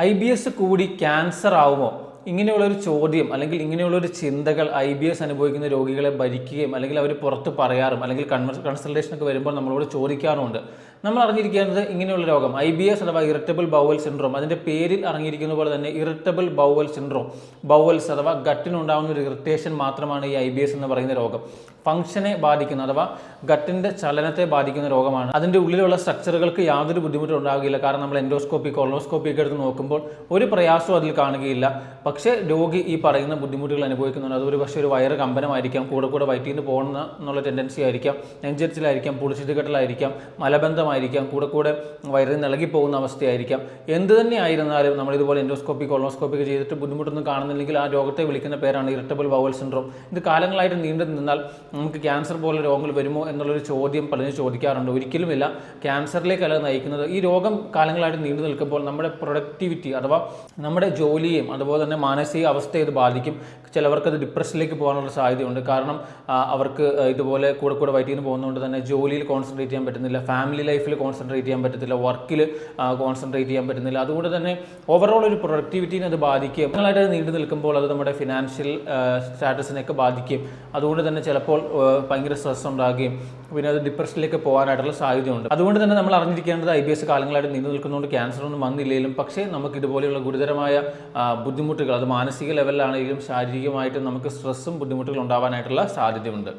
I B S കൂടി cancer ആവുമോ? ഇങ്ങനെയുള്ള ഒരു ചോദ്യം അല്ലെങ്കിൽ ഇങ്ങനെയുള്ളൊരു ചിന്തകൾ ഐ ബി എസ് അനുഭവിക്കുന്ന രോഗികളെ ഭരിക്കുകയും അല്ലെങ്കിൽ അവർ പുറത്ത് പറയാറും അല്ലെങ്കിൽ കൺസൾട്ടേഷൻ ഒക്കെ വരുമ്പോൾ നമ്മളോട് ചോദിക്കാറുമുണ്ട്. നമ്മൾ അറിഞ്ഞിരിക്കേണ്ടത് ഇങ്ങനെയുള്ള രോഗം. ഐ ബി എസ് അഥവാ ഇറിറ്റബിൾ ബൗവൽ സിൻഡ്രോം. അതിന്റെ പേരിൽ അറിഞ്ഞിരിക്കുന്ന പോലെ തന്നെ ഇറിറ്റബിൾ ബൗവൽ സിൻഡ്രോം. ബൗവൽസ് അഥവാ ഗട്ടിനുണ്ടാകുന്ന ഒരു ഇറിറ്റേഷൻ മാത്രമാണ് ഈ ഐ ബി എസ് എന്ന് പറയുന്ന രോഗം. ഫംഗ്ഷനെ ബാധിക്കുന്ന അഥവാ ഗട്ടിന്റെ ചലനത്തെ ബാധിക്കുന്ന രോഗമാണ്. അതിന്റെ ഉള്ളിലുള്ള സ്ട്രക്ചറുകൾക്ക് യാതൊരു ബുദ്ധിമുട്ടും ഉണ്ടാകില്ല. കാരണം നമ്മൾ എൻഡോസ്കോപ്പി കൊളോസ്കോപ്പി ഒക്കെ എടുത്ത് നോക്കുമ്പോൾ ഒരു പ്രയാസവും അതിൽ കാണുകയില്ല. പക്ഷേ രോഗി ഈ പറയുന്ന ബുദ്ധിമുട്ടുകൾ അനുഭവിക്കുന്നുണ്ട്. അതൊരു പക്ഷേ ഒരു വയറ് കമ്പനമായിരിക്കാം കൂടെ കൂടെ വയറ്റിൽ നിന്ന് പോകുന്ന എന്നുള്ള ടെൻഡൻസി ആയിരിക്കാം നെഞ്ചരിച്ചിലായിരിക്കാം പുളിച്ചിട്ടുകെട്ടലായിരിക്കാം മലബന്ധമായിരിക്കാം കൂടെ കൂടെ വയറിൽ നിന്ന് ഇളകി പോകുന്ന അവസ്ഥയായിരിക്കാം. എന്ത് തന്നെ ആയിരുന്നാലും നമ്മളിതുപോലെ എൻഡോസ്കോപ്പി കൊളോസ്കോപ്പി ചെയ്തിട്ട് ബുദ്ധിമുട്ടൊന്നും കാണുന്നില്ലെങ്കിൽ ആ രോഗത്തെ വിളിക്കുന്ന പേരാണ് ഇറിറ്റബിൾ ബവൽ സിൻഡ്രോം ഇത് കാലങ്ങളായിട്ട് നീണ്ടു നിന്നാൽ നമുക്ക് ക്യാൻസർ പോലെ രോഗങ്ങൾ വരുമോ എന്നുള്ളൊരു ചോദ്യം പലരും ചോദിക്കാറുണ്ട്. ഒരിക്കലുമില്ല. ക്യാൻസറിലേക്കല്ല നയിക്കുന്നത്. ഈ രോഗം കാലങ്ങളായിട്ട് നീണ്ടു നിൽക്കുമ്പോൾ നമ്മുടെ പ്രൊഡക്ടിവിറ്റി അഥവാ നമ്മുടെ ജോലിയും അതുപോലെ തന്നെ മാനസിക അവസ്ഥയെ ഇത് ബാധിക്കും. ചിലവർക്ക് അത് ഡിപ്രഷനിലേക്ക് പോകാനുള്ള സാധ്യതയുണ്ട്. കാരണം അവർക്ക് ഇതുപോലെ കൂടെ കൂടെ വയറ്റിൽ നിന്ന് പോകുന്നതുകൊണ്ട് തന്നെ ജോലിയിൽ കോൺസെൻട്രേറ്റ് ചെയ്യാൻ പറ്റുന്നില്ല ഫാമിലി ലൈഫിൽ കോൺസെൻട്രേറ്റ് ചെയ്യാൻ പറ്റത്തില്ല വർക്കിൽ കോൺസെൻട്രേറ്റ് ചെയ്യാൻ പറ്റുന്നില്ല. അതുകൊണ്ട് തന്നെ ഓവറോൾ ഒരു പ്രൊഡക്ടിവിറ്റിനെ അത് ബാധിക്കും. നിങ്ങളായിട്ട് നീണ്ടു നിൽക്കുമ്പോൾ അത് നമ്മുടെ ഫിനാൻഷ്യൽ സ്റ്റാറ്റസിനെയൊക്കെ ബാധിക്കും. അതുകൊണ്ട് തന്നെ ചിലപ്പോൾ ഭയങ്കര സ്ട്രെസ് ഉണ്ടാകുകയും പിന്നെ അത് ഡിപ്രഷനിലേക്ക് പോകാനായിട്ടുള്ള സാധ്യതയുണ്ട്. അതുകൊണ്ട് തന്നെ നമ്മൾ അറിഞ്ഞിരിക്കേണ്ടത് ഐ ബി എസ് കാലങ്ങളായിട്ട് നീണ്ടു നിൽക്കുന്നതുകൊണ്ട് ക്യാൻസർ ഒന്നും വന്നില്ലെങ്കിലും പക്ഷേ നമുക്ക് ഇതുപോലെയുള്ള ഗുരുതരമായ ബുദ്ധിമുട്ടുകൾ അത് മാനസിക ലെവലിലാണെങ്കിലും ശാരീരികമായിട്ടും നമുക്ക് സ്ട്രെസ്സും ബുദ്ധിമുട്ടുകളും ഉണ്ടാവാനായിട്ടുള്ള സാധ്യതയുണ്ട്.